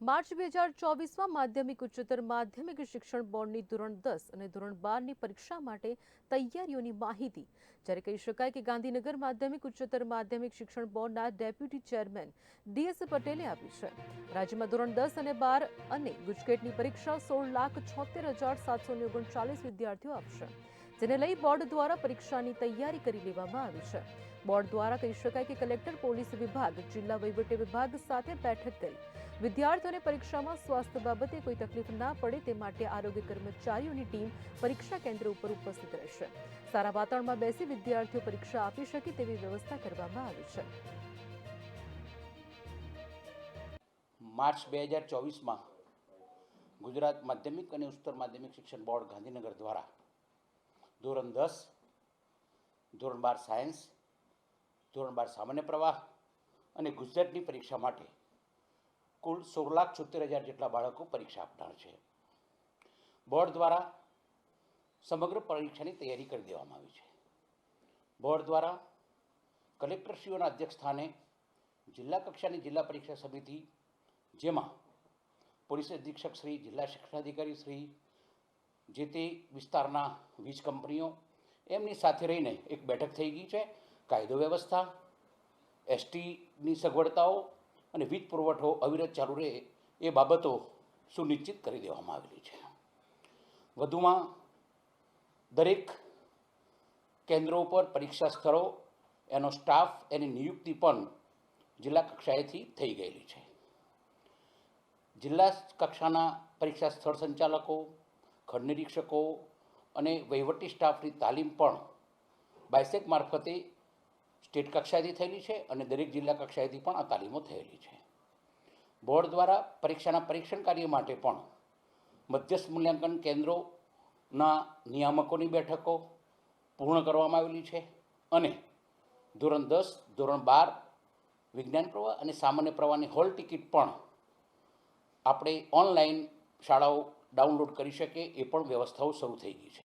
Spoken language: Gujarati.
માર્ચ બે હજાર ચોવીસમાં માધ્યમિક ઉચ્ચતર માધ્યમિક શિક્ષણ બોર્ડની ધોરણ દસ અને ધોરણ બારની પરીક્ષા માટે તૈયારીઓની માહિતી. જ્યારે કહી શકાય કે ગાંધીનગર માધ્યમિક ઉચ્ચતર માધ્યમિક શિક્ષણ બોર્ડના ડેપ્યુટી ચેરમેન ડીએસ પટેલે આપી છે. રાજ્યમાં ધોરણ દસ અને બાર અને ગુજકેટની પરીક્ષા સોળ લાખ છોતેર હજાર સાતસો ઓગણચાલીસ વિદ્યાર્થીઓ આપશે. જેને લઈ બોર્ડ દ્વારા પરીક્ષાની તૈયારી કરી લેવામાં આવી છે. બોર્ડ દ્વારા કહી શકાય કે કલેક્ટર, પોલીસ વિભાગ, જિલ્લા વહીવટી વિભાગ સાથે બેઠક કરી. વિદ્યાર્થીઓને પરીક્ષામાં સ્વાસ્થ્ય બાબતે કોઈ તકલીફ ના પડે તે માટે આરોગ્ય કર્મચારીઓની ટીમ પરીક્ષા કેન્દ્ર ઉપર ઉપસ્થિત રહેશે. સારા વાતાવરણમાં બેસી વિદ્યાર્થીઓ પરીક્ષા આપી શકે તેવી વ્યવસ્થા કરવામાં આવી છે. માર્ચ બે હજાર ચોવીસમાં ગુજરાત માધ્યમિક અને ઉચ્ચતર માધ્યમિક શિક્ષણ બોર્ડ ગાંધીનગર દ્વારા ધોરણ દસ, ધોરણ બાર સાયન્સ, ધોરણ બાર સામાન્ય પ્રવાહ અને ગુજરાતની પરીક્ષા માટે કુલ સોળ લાખ છોતેર હજાર જેટલા બાળકો પરીક્ષા આપનાર છે. બોર્ડ દ્વારા સમગ્ર પરીક્ષાની તૈયારી કરી દેવામાં આવી છે. બોર્ડ દ્વારા કલેક્ટરશ્રીઓના અધ્યક્ષ સ્થાને જિલ્લા કક્ષાની જિલ્લા પરીક્ષા સમિતિ, જેમાં પોલીસ અધિક્ષક શ્રી, જિલ્લા શિક્ષણાધિકારી શ્રી જે તે વિસ્તારના વીજ કંપનીઓ, એમની સાથે રહીને એક બેઠક થઈ ગઈ છે. કાયદો વ્યવસ્થા, એસટીની સગવડતાઓ અને વીજ પુરવઠો અવિરત ચાલુ રહે એ બાબતો સુનિશ્ચિત કરી દેવામાં આવેલી છે. વધુમાં દરેક કેન્દ્રો ઉપર પરીક્ષા સ્થળો, એનો સ્ટાફ, એની નિયુક્તિ પણ જિલ્લા કક્ષાએથી થઈ ગયેલી છે. જિલ્લા કક્ષાના પરીક્ષા સ્થળ સંચાલકો ખંડ નિરીક્ષકો અને વહીવટી સ્ટાફની તાલીમ પણ બાયસેક મારફતે સ્ટેટ કક્ષાએથી થયેલી છે અને દરેક જિલ્લા કક્ષાએથી પણ આ તાલીમો થયેલી છે. બોર્ડ દ્વારા પરીક્ષાના પરીક્ષણ કાર્ય માટે પણ મધ્યસ્થ મૂલ્યાંકન કેન્દ્રોના નિયામકોની બેઠકો પૂર્ણ કરવામાં આવેલી છે અને ધોરણ દસ, ધોરણ બાર વિજ્ઞાન પ્રવાહ અને સામાન્ય પ્રવાહની હોલ ટિકિટ પણ આપણે ઓનલાઈન શાળાઓ ડાઉનલોડ કરી શકે એ પણ વ્યવસ્થાઓ શરૂ થઈ ગઈ છે.